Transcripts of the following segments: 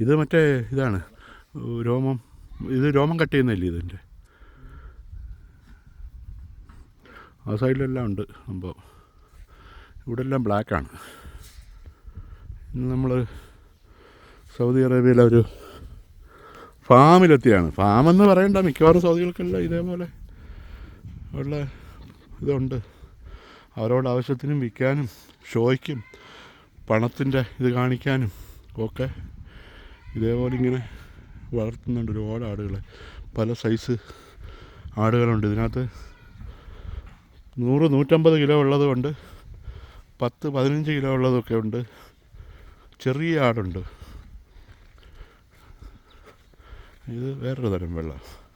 ഇത് മറ്റേ ഇതാണ് രോമം ഇത് രോമം കട്ട് ചെയ്യുന്നതല്ലേ ഇതിന്റെ? ആ സൈഡിലെല്ലാം ഉണ്ട് സംഭവം. ഇവിടെ എല്ലാം ബ്ലാക്കാണ് നമ്മൾ സൗദി അറേബ്യയിലെ ഒരു ഫാമിലെത്തിയാണ്. ഫാമെന്ന് പറയണ്ട മിക്കവാറും സൗദികൾക്കെല്ലാം ഇതേപോലെ ഉള്ള ഇതുണ്ട്. അവരോട് ആവശ്യത്തിനും വിൽക്കാനും ഷോയ്ക്കും പണത്തിന്റെ ഇത് കാണിക്കാനും ഒക്കെ ഇതേപോലെ ഇങ്ങനെ വളർത്തുന്നുണ്ട് ഒരുപാട് ആടുകളെ. പല സൈസ് ആടുകളുണ്ട്. ഇതിനകത്ത് നൂറ് നൂറ്റമ്പത് കിലോ ഉള്ളതുകൊണ്ട് പത്ത് പതിനഞ്ച് കിലോ ഉള്ളതൊക്കെ ഉണ്ട്. ചെറിയ ആടുണ്ട്. ഇത് വേറൊരു തരം വെള്ളം.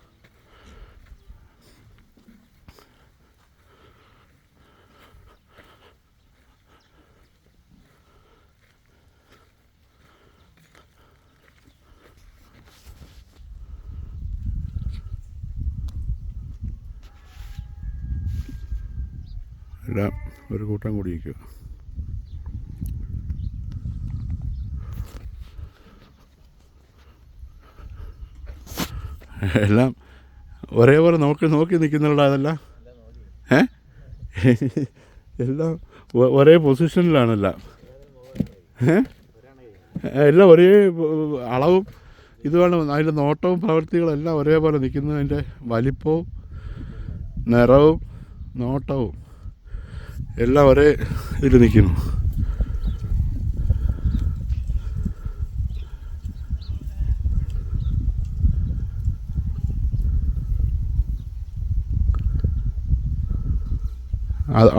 എല്ലാം ഒരു കൂട്ടം കൂടി നിൽക്കുക എല്ലാം ഒരേപോലെ നോക്കി നോക്കി നിൽക്കുന്നുള്ള അതെല്ലാം? ഏ? എല്ലാം ഒരേ പൊസിഷനിലാണെല്ലാം. എല്ലാം ഒരേ അളവും ഇതുമാണ്. അതിന്റെ നോട്ടവും പ്രവൃത്തികളും എല്ലാം ഒരേപോലെ നിൽക്കുന്നതിന്റെ വലിപ്പവും നിറവും നോട്ടവും എല്ലാം ഒരേ ഇതിൽ നിൽക്കുന്നു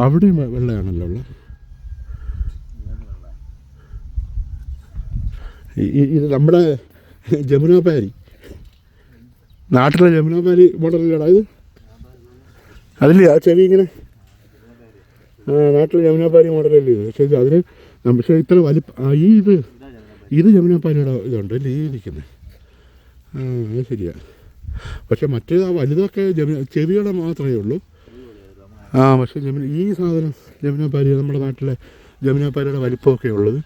അവിടെയും വെള്ളയാണല്ലോ ഉള്ളത്. ഇത് നമ്മുടെ ജമുനാപാരി നാട്ടിലെ ജമുനാപാരി മോഡലില്ലടാ ഇത്. അതില്ലേ ആ ചെവി ഇങ്ങനെ ആ ജമുനാപ്പാരി മോഡലല്ലേ ഇത്? പക്ഷേ അതിന് പക്ഷേ ഇത്ര വലിപ്പ ഈ ഇത് ഇത് ജമുനാപ്പാരിയുടെ ഇതുണ്ട് അല്ലേ? ഈ ഇരിക്കുന്നത് അത് ശരിയാണ് പക്ഷേ മറ്റേത് ആ വലുതൊക്കെ ജമുന ചെവിയുടെ മാത്രമേ ഉള്ളൂ. ആ പക്ഷേ ജമുന ഈ സാധനം ജമുനാപ്പാരി നമ്മുടെ നാട്ടിലെ ജമുനാപ്പാരിയുടെ വലിപ്പമൊക്കെ ഉള്ളത്.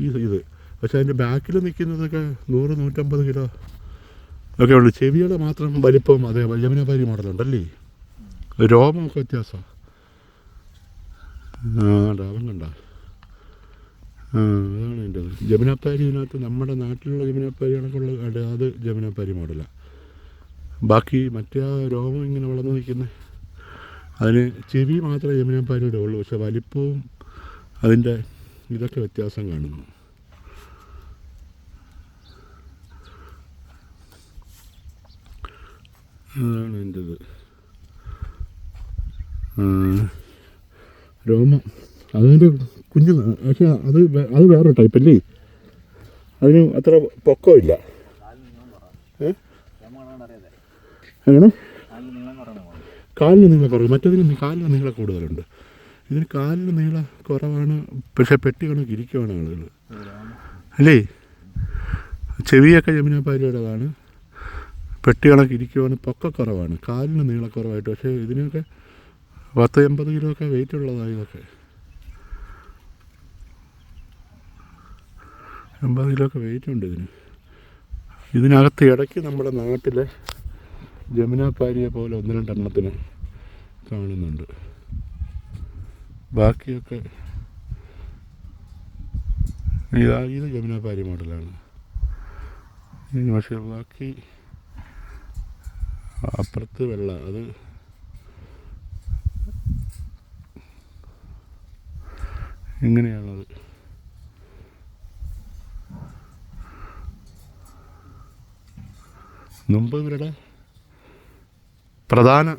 ഈ ഇത്. പക്ഷേ അതിന്റെ ബാക്കിൽ നിൽക്കുന്നതൊക്കെ നൂറ് നൂറ്റമ്പത് കിലോ ഒക്കെ ഉള്ളു. ചെവിയുടെ മാത്രം വലിപ്പം അതേ ജമുനാപ്പാരി മോഡലുണ്ടല്ലേ? രോമമൊക്കെ വ്യത്യാസമാണ്. ഡാവം കണ്ട. അതാണ് എന്റെ ജമുനാപ്പാരി ഇതിനകത്ത് നമ്മുടെ നാട്ടിലുള്ള ജമുനാപ്പാരി കണക്കുള്ള അതെ, അത് ജമുനാപ്പാരി മോഡലാണ് ബാക്കി മറ്റേ ആ രോമം ഇങ്ങനെ വളർന്നു നിൽക്കുന്നത് അതിന് ചെവി മാത്രമേ ജമുനാപ്പാരിയുടെ ഉള്ളൂ. പക്ഷെ വലിപ്പവും അതിന്റെ ഇതൊക്കെ വ്യത്യാസം കാണുന്നു. അതാണ് എന്റെ ഇത് ആ, രോമം. അതിന്റെ കുഞ്ഞു പക്ഷെ അത് അത് വേറെ ടൈപ്പല്ലേ അതിന് അത്ര പൊക്കമില്ല. അങ്ങനെ കാലിന് നീളം കുറവ്. മറ്റേതിന് കാലിന് നീളം കൂടുതലുണ്ട്. ഇതിന് കാലിന് നീളം കുറവാണ്. പക്ഷെ പെട്ടി കണക്ക് ഇരിക്കുവാണ് ആളുകൾ അല്ലേ? ചെവിയൊക്കെ ജമുനാപാരിയുടേതാണ് പെട്ടി കണക്ക് ഇരിക്കുവാണ്. പൊക്ക കുറവാണ്. കാലിന് നീളക്കുറവായിട്ട് പക്ഷേ ഇതിനൊക്കെ പത്ത് എൺപത് കിലോ ഒക്കെ വെയിറ്റ് ഉള്ളതാണ് ഇതൊക്കെ. എൺപത് കിലോ ഒക്കെ വെയിറ്റ് ഉണ്ട് ഇതിന്. ഇതിനകത്ത് ഇടയ്ക്ക് നമ്മുടെ നാട്ടിലെ ജമുനാപ്പാരിയെ പോലെ ഒന്ന് രണ്ടെണ്ണത്തിന് കാണുന്നുണ്ട്. ബാക്കിയൊക്കെ ഇതാ ഇത് ജമുനാപ്പാരി മോഡലാണ്. പക്ഷേ ബാക്കി അപ്പുറത്ത് വെള്ള അത് ഇങ്ങനെയാണത്. മുമ്പ് ഇവരുടെ പ്രധാന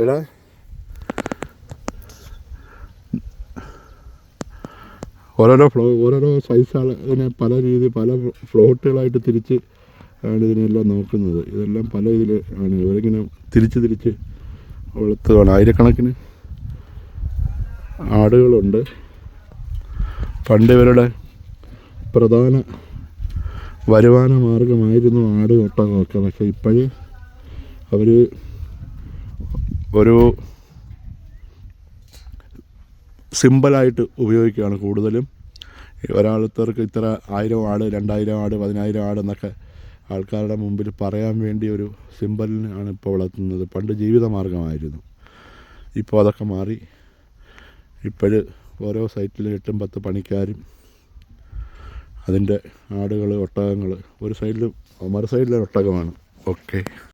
എടാ. ഓരോരോ ഫ്ലോ ഓരോരോ സൈസാണ് ഇതിനെ പല രീതി പല ഫ്ലോട്ടുകളായിട്ട് തിരിച്ച് ആണ് ഇതിനെല്ലാം നോക്കുന്നത്. ഇതെല്ലാം പല ഇതിൽ ആണ്. ഇവരിങ്ങനെ തിരിച്ച് തിരിച്ച് വളർത്തുകയാണ് ആയിരക്കണക്കിന് ആടുകളുണ്ട്. പണ്ട് ഇവരുടെ പ്രധാന വരുമാന മാർഗമായിരുന്നു ആട് ഒട്ടകമൊക്കെ പക്ഷേ ഇപ്പോഴും അവർ ഒരു സിമ്പിളായിട്ട് ഉപയോഗിക്കുകയാണ് കൂടുതലും. ഒരാളത്തർക്ക് ഇത്ര ആയിരം ആട് രണ്ടായിരം ആട് പതിനായിരം ആട് എന്നൊക്കെ ആൾക്കാരുടെ മുമ്പിൽ പറയാൻ വേണ്ടി ഒരു സിമ്പലിനാണ് ഇപ്പോൾ വളർത്തുന്നത്. പണ്ട് ജീവിത ജീവിതമാർഗമായിരുന്നു. ഇപ്പോൾ അതൊക്കെ മാറി ഇപ്പോഴ് ഓരോ സൈറ്റിലും എട്ടും പത്ത് പണിക്കാരും അതിന്റെ ആടുകൾ ഒട്ടകങ്ങൾ. ഒരു സൈഡിൽ മറു സൈഡിലെ ഒട്ടകമാണ്. ഓക്കെ.